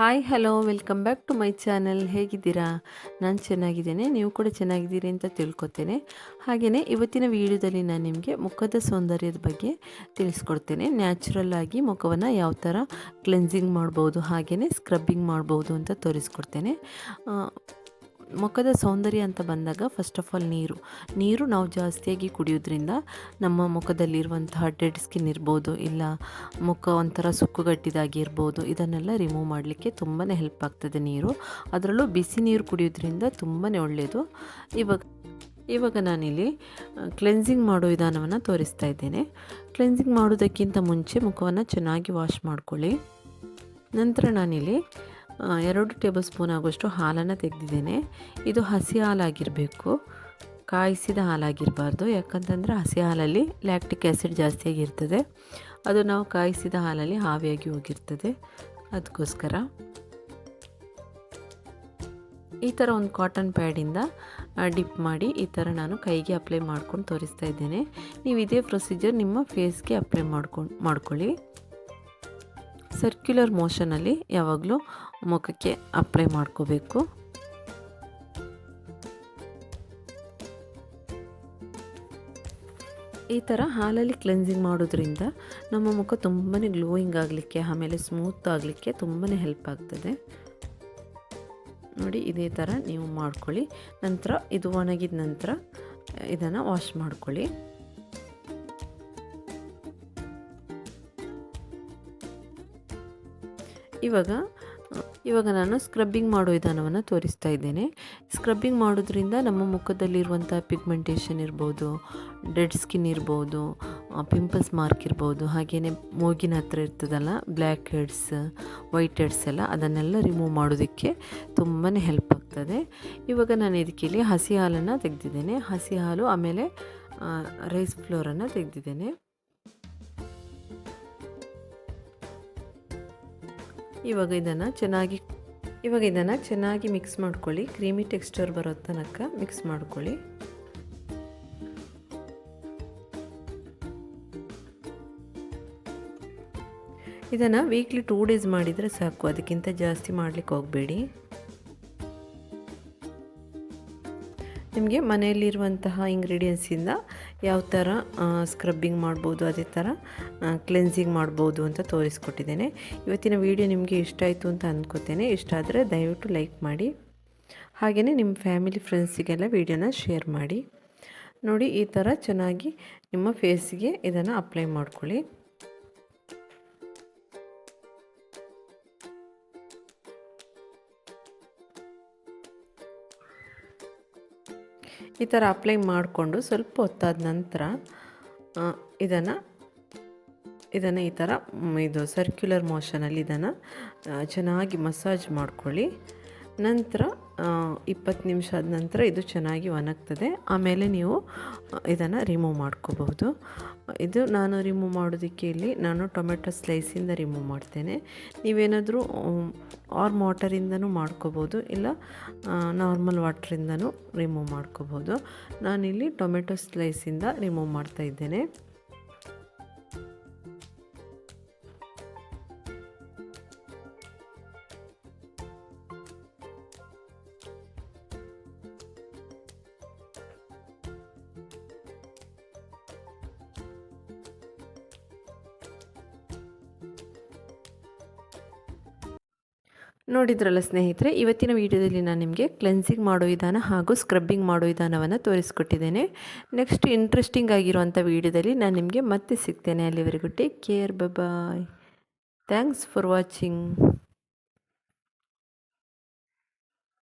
Hi hello welcome back to my channel ಹೇಗಿದ್ದೀರಾ? ನಾನು ಚೆನ್ನಾಗಿದ್ದೇನೆ, ನೀವು ಕೂಡ ಚೆನ್ನಾಗಿದ್ದೀರಿ ಅಂತ ತಿಳ್ಕೊತೇನೆ. ಹಾಗೆಯೇ ಇವತ್ತಿನ ವಿಡಿಯೋದಲ್ಲಿ ನಾನು ನಿಮಗೆ ಮುಖದ ಸೌಂದರ್ಯದ ಬಗ್ಗೆ ತಿಳಿಸ್ಕೊಡ್ತೇನೆ. ನ್ಯಾಚುರಲ್ ಆಗಿ ಮುಖವನ್ನು ಯಾವ ಥರ ಕ್ಲೆನ್ಸಿಂಗ್ ಮಾಡ್ಬೋದು ಹಾಗೆಯೇ ಸ್ಕ್ರಬ್ಬಿಂಗ್ ಮಾಡ್ಬೋದು ಅಂತ ತೋರಿಸ್ಕೊಡ್ತೇನೆ. ಮುಖದ ಸೌಂದರ್ಯ ಅಂತ ಬಂದಾಗ ಫಸ್ಟ್ ಆಫ್ ಆಲ್ ನೀರು. ನೀರು ನಾವು ಜಾಸ್ತಿಯಾಗಿ ಕುಡಿಯೋದ್ರಿಂದ ನಮ್ಮ ಮುಖದಲ್ಲಿರುವಂತಹ ಡೆಡ್ ಸ್ಕಿನ್ ಇರ್ಬೋದು, ಇಲ್ಲ ಮುಖ ಒಂಥರ ಸುಕ್ಕುಗಟ್ಟಿದಾಗಿರ್ಬೋದು, ಇದನ್ನೆಲ್ಲ ರಿಮೂವ್ ಮಾಡಲಿಕ್ಕೆ ತುಂಬಾ ಹೆಲ್ಪ್ ಆಗ್ತದೆ ನೀರು. ಅದರಲ್ಲೂ ಬಿಸಿ ನೀರು ಕುಡಿಯೋದ್ರಿಂದ ತುಂಬಾ ಒಳ್ಳೆಯದು ಇವಾಗ ಇವಾಗ ನಾನಿಲ್ಲಿ ಕ್ಲೆನ್ಸಿಂಗ್ ಮಾಡೋ ವಿಧಾನವನ್ನು ತೋರಿಸ್ತಾ ಇದ್ದೇನೆ. ಕ್ಲೆನ್ಸಿಂಗ್ ಮಾಡೋದಕ್ಕಿಂತ ಮುಂಚೆ ಮುಖವನ್ನು ಚೆನ್ನಾಗಿ ವಾಶ್ ಮಾಡ್ಕೊಳ್ಳಿ. ನಂತರ ನಾನಿಲ್ಲಿ ಎರಡು ಟೇಬಲ್ ಸ್ಪೂನ್ ಆಗುವಷ್ಟು ಹಾಲನ್ನು ತೆಗೆದಿದ್ದೇನೆ. ಇದು ಹಸಿ ಹಾಲಾಗಿರಬೇಕು. ಕಾಯಿಸಿದ ಹಾಲಾಗಿರಬಾರ್ದು. ಯಾಕಂತಂದರೆ ಹಸಿ ಹಾಲಲ್ಲಿ ಲ್ಯಾಕ್ಟಿಕ್ ಆ್ಯಸಿಡ್ ಜಾಸ್ತಿಯಾಗಿರ್ತದೆ ಅದು ನಾವು ಕಾಯಿಸಿದ ಹಾಲಲ್ಲಿ ಹಾವಿಯಾಗಿ ಹೋಗಿರ್ತದೆ. ಅದಕ್ಕೋಸ್ಕರ ಈ ಥರ ಒಂದು ಕಾಟನ್ ಪ್ಯಾಡಿಂದ ಡಿಪ್ ಮಾಡಿ ಈ ಥರ ನಾನು ಕೈಗೆ ಅಪ್ಲೈ ಮಾಡ್ಕೊಂಡು ತೋರಿಸ್ತಾ ಇದ್ದೇನೆ. ನೀವು ಇದೇ ಪ್ರೊಸೀಜರ್ ನಿಮ್ಮ ಫೇಸ್ಗೆ ಅಪ್ಲೈ ಮಾಡ್ಕೊಂಡು, ಮಾಡ್ಕೊಳ್ಳಿ. ಸರ್ಕ್ಯುಲರ್ ಮೋಷನಲ್ಲಿ ಯಾವಾಗಲೂ ಮುಖಕ್ಕೆ ಅಪ್ಲೈ ಮಾಡ್ಕೋಬೇಕು. ಈ ಥರ ಹಾಲಲ್ಲಿ ಕ್ಲೆನ್ಸಿಂಗ್ ಮಾಡೋದ್ರಿಂದ ನಮ್ಮ ಮುಖ ತುಂಬಾ ಗ್ಲೋಯಿಂಗ್ ಆಗಲಿಕ್ಕೆ, ಆಮೇಲೆ ಸ್ಮೂತ್ ಆಗಲಿಕ್ಕೆ ತುಂಬಾ ಹೆಲ್ಪ್ ಆಗ್ತದೆ. ನೋಡಿ, ಇದೇ ಥರ ನೀವು ಮಾಡ್ಕೊಳ್ಳಿ. ನಂತರ ಇದು ಒಣಗಿದ ನಂತರ, ಇದನ್ನು ವಾಶ್ ಮಾಡ್ಕೊಳ್ಳಿ. ಇವಾಗ ಇವಾಗ ನಾನು ಸ್ಕ್ರಬ್ಬಿಂಗ್ ಮಾಡೋ ವಿಧಾನವನ್ನು ತೋರಿಸ್ತಾ ಇದ್ದೇನೆ. ಸ್ಕ್ರಬ್ಬಿಂಗ್ ಮಾಡೋದ್ರಿಂದ ನಮ್ಮ ಮುಖದಲ್ಲಿರುವಂಥ ಪಿಗ್ಮೆಂಟೇಷನ್ ಇರ್ಬೋದು ಡೆಡ್ ಸ್ಕಿನ್ ಇರ್ಬೋದು ಪಿಂಪಲ್ಸ್ ಮಾರ್ಕ್ ಇರ್ಬೋದು ಹಾಗೆಯೇ ಮೂಗಿನ ಹತ್ರ ಇರ್ತದಲ್ಲ ಬ್ಲ್ಯಾಕ್ ಹೆಡ್ಸ್ ವೈಟ್ ಹೆಡ್ಸ್ ಎಲ್ಲ ಅದನ್ನೆಲ್ಲ ರಿಮೂವ್ ಮಾಡೋದಕ್ಕೆ ತುಂಬಾ ಹೆಲ್ಪ್ ಆಗ್ತದೆ. ಇವಾಗ ನಾನು ಇದಕ್ಕೆ ಇಲ್ಲಿ ಹಸಿ ಹಾಲನ್ನು ತೆಗೆದಿದ್ದೇನೆ. ಹಸಿ ಹಾಲು ಆಮೇಲೆ ರೈಸ್ ಫ್ಲೋರನ್ನು ತೆಗೆದಿದ್ದೇನೆ. ಇವಾಗ ಇದನ್ನು ಚೆನ್ನಾಗಿ, ಇವಾಗ ಇದನ್ನು ಚೆನ್ನಾಗಿ ಮಿಕ್ಸ್ ಮಾಡ್ಕೊಳ್ಳಿ. ಕ್ರೀಮಿ ಟೆಕ್ಸ್ಚರ್ ಬರೋ ತನಕ ಮಿಕ್ಸ್ ಮಾಡ್ಕೊಳ್ಳಿ. ಇದನ್ನು ವೀಕ್ಲಿ ಟೂ ಡೇಸ್ ಮಾಡಿದರೆ ಸಾಕು. ಅದಕ್ಕಿಂತ ಜಾಸ್ತಿ ಮಾಡಲಿಕ್ಕೆ ಹೋಗಬೇಡಿ. ನಿಮಗೆ ಮನೆಯಲ್ಲಿರುವಂತಹ ಇಂಗ್ರೀಡಿಯೆಂಟ್ಸಿಂದ ಯಾವ ಥರ ಸ್ಕ್ರಬ್ಬಿಂಗ್ ಮಾಡ್ಬೋದು, ಅದೇ ಥರ ಕ್ಲೆನ್ಸಿಂಗ್ ಮಾಡ್ಬೋದು ಅಂತ ತೋರಿಸ್ಕೊಟ್ಟಿದ್ದೇನೆ. ಇವತ್ತಿನ ವಿಡಿಯೋ ನಿಮಗೆ ಇಷ್ಟ ಆಯಿತು ಅಂತ ಅಂದ್ಕೋತೇನೆ ಇಷ್ಟ ಆದರೆ ದಯವಿಟ್ಟು ಲೈಕ್ ಮಾಡಿ. ಹಾಗೆಯೇ ನಿಮ್ಮ ಫ್ಯಾಮಿಲಿ ಫ್ರೆಂಡ್ಸಿಗೆಲ್ಲ ವಿಡಿಯೋನ ಶೇರ್ ಮಾಡಿ. ನೋಡಿ, ಈ ಥರ ಚೆನ್ನಾಗಿ ನಿಮ್ಮ ಫೇಸ್ಗೆ ಇದನ್ನು ಅಪ್ಲೈ ಮಾಡ್ಕೊಳ್ಳಿ. ಈ ಥರ ಅಪ್ಲೈ ಮಾಡಿಕೊಂಡು ಸ್ವಲ್ಪ ಹೊತ್ತಾದ ನಂತರ ಇದನ್ನು ಇದನ್ನು ಈ ಥರ ಇದು ಸರ್ಕ್ಯುಲರ್ ಮೋಷನಲ್ಲಿ ಇದನ್ನು ಚೆನ್ನಾಗಿ ಮಸಾಜ್ ಮಾಡ್ಕೊಳ್ಳಿ. ನಂತರ ಇಪ್ಪತ್ತು ನಿಮಿಷ ಆದ ನಂತರ ಇದು ಚೆನ್ನಾಗಿ ಒಣಗ್ತದೆ. ಆಮೇಲೆ ನೀವು ಇದನ್ನು ರಿಮೂವ್ ಮಾಡ್ಕೋಬಹುದು. ಇದು ನಾನು ರಿಮೂವ್ ಮಾಡೋದಕ್ಕೆ ಇಲ್ಲಿ ನಾನು ಟೊಮೆಟೊ ಸ್ಲೈಸಿಂದ ರಿಮೂವ್ ಮಾಡ್ತೇನೆ. ನೀವೇನಾದರೂ ಆರ್ ವಾಟರಿಂದನೂ ಮಾಡ್ಕೋಬೋದು ಇಲ್ಲ ನಾರ್ಮಲ್ ವಾಟ್ರಿಂದನೂ ರಿಮೂವ್ ಮಾಡ್ಕೋಬೋದು ನಾನಿಲ್ಲಿ ಟೊಮೆಟೊ ಸ್ಲೈಸಿಂದ ರಿಮೂವ್ ಮಾಡ್ತಾ ಇದ್ದೇನೆ. ನೋಡಿದ್ರಲ್ಲ ಸ್ನೇಹಿತರೆ, ಇವತ್ತಿನ ವಿಡಿಯೋದಲ್ಲಿ ನಾನು ನಿಮಗೆ ಕ್ಲೆನ್ಸಿಂಗ್ ಮಾಡೋ ವಿಧಾನ ಹಾಗೂ ಸ್ಕ್ರಬ್ಬಿಂಗ್ ಮಾಡೋ ವಿಧಾನವನ್ನು ತೋರಿಸ್ಕೊಟ್ಟಿದ್ದೇನೆ. ನೆಕ್ಸ್ಟ್ ಇಂಟ್ರೆಸ್ಟಿಂಗ್ ಆಗಿರುವಂಥ ವಿಡಿಯೋದಲ್ಲಿ ನಾನು ನಿಮಗೆ ಮತ್ತೆ ಸಿಗ್ತೇನೆ. ಅಲ್ಲಿವರೆಗೂ take care bye thanks for watching